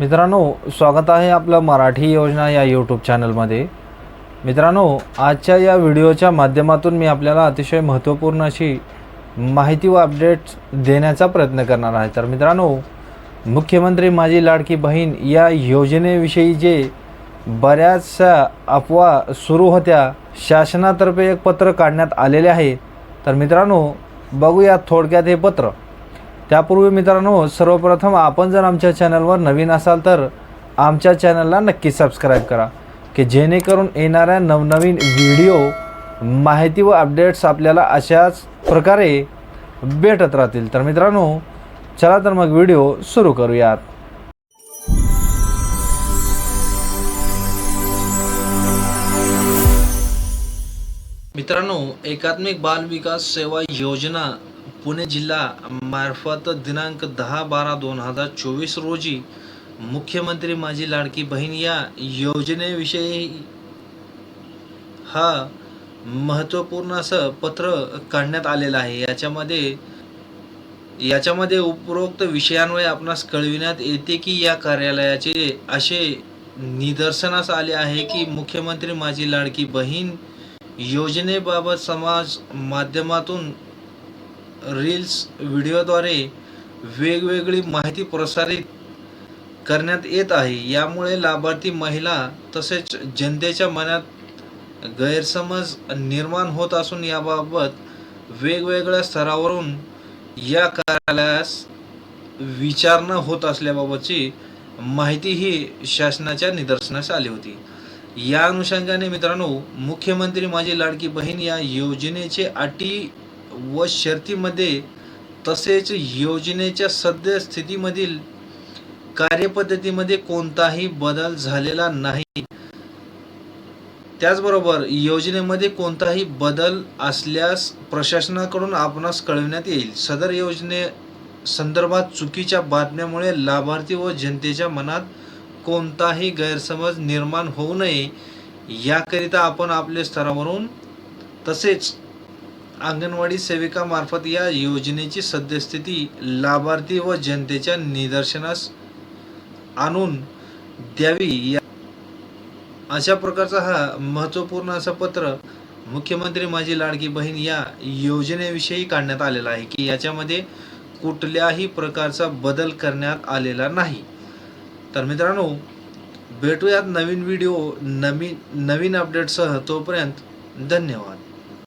मित्रांनो स्वागत आहे आपलं मराठी योजना या यूट्यूब चॅनलमध्ये मित्रांनो आजच्या या व्हिडिओच्या माध्यमातून मी आपल्याला अतिशय महत्त्वपूर्ण अशी माहिती व अपडेट्स देण्याचा प्रयत्न करणार आहे. तर मित्रांनो मुख्यमंत्री माझी लाडकी बहीण या योजनेविषयी जे बऱ्याचशा अफवा सुरू होत्या शासनातर्फे एक पत्र काढण्यात आलेले आहे. तर मित्रांनो बघूया थोडक्यात हे पत्र. त्यापूर्वी मित्रांनो सर्वप्रथम आपण जर आमच्या चॅनलवर नवीन असाल तर आमच्या चॅनलला नक्की सबस्क्राईब करा की जेणेकरून येणाऱ्या नवनवीन व्हिडिओ माहिती व अपडेट्स आपल्याला अशाच प्रकारे भेटत राहतील. तर मित्रांनो चला तर मग व्हिडिओ सुरू करूयात. मित्रांनो एकात्मिक बाल विकास सेवा योजना पुणे जिल्हा मार्फत दिनांक दहा बारा दोन हजार चोवीस रोजी मुख्यमंत्री माझी लाडकी बहीण या योजनेविषयी हा महत्त्वपूर्ण असं पत्र काढण्यात आलेलं आहे. याच्यामध्ये याच्यामध्ये उपरोक्त विषयांमुळे आपणास कळविण्यात येते की या कार्यालयाचे असे निदर्शनास आले आहे की मुख्यमंत्री माझी लाडकी बहीण योजनेबाबत समाज माध्यमातून रील्स व्हिडिओद्वारे वेगवेगळी माहिती प्रसारित करण्यात येत आहे. यामुळे लाभार्थी महिला तसेच जनतेच्या मनात गैरसमज निर्माण होत असून याबाबत वेगवेगळ्या स्तरावरून या कार्यालयास विचारणा होत असल्याबाबतची माहिती ही शासनाच्या निदर्शनास आली होती. या अनुषंगाने मित्रांनो मुख्यमंत्री माझी लाडकी बहीण या योजनेचे अटी व शर्तीमध्ये तसेच योजनेच्या सद्य स्थितीमधील कार्यपद्धतीमध्ये कोणताही बदल झालेला नाही. त्याचबरोबर योजनेमध्ये कोणताही बदल असल्यास प्रशासनाकडून आपणास कळविण्यात येईल. सदर योजने संदर्भात चुकीच्या बातम्यामुळे लाभार्थी व जनतेच्या मनात कोणताही गैरसमज निर्माण होऊ नये याकरिता आपण आपल्या स्तरावरून तसेच अंगणवाडी सेविकामार्फत या योजनेची सद्यस्थिती लाभार्थी व जनतेच्या निदर्शनास आणून द्यावी या अशा प्रकारचा हा महत्त्वपूर्ण असं पत्र मुख्यमंत्री माझी लाडकी बहीण या योजनेविषयी काढण्यात आलेला आहे की याच्यामध्ये कुठल्याही प्रकारचा बदल करण्यात आलेला नाही. तर मित्रांनो भेटूयात नवीन व्हिडिओ नवीन नवीन अपडेटसह तोपर्यंत धन्यवाद.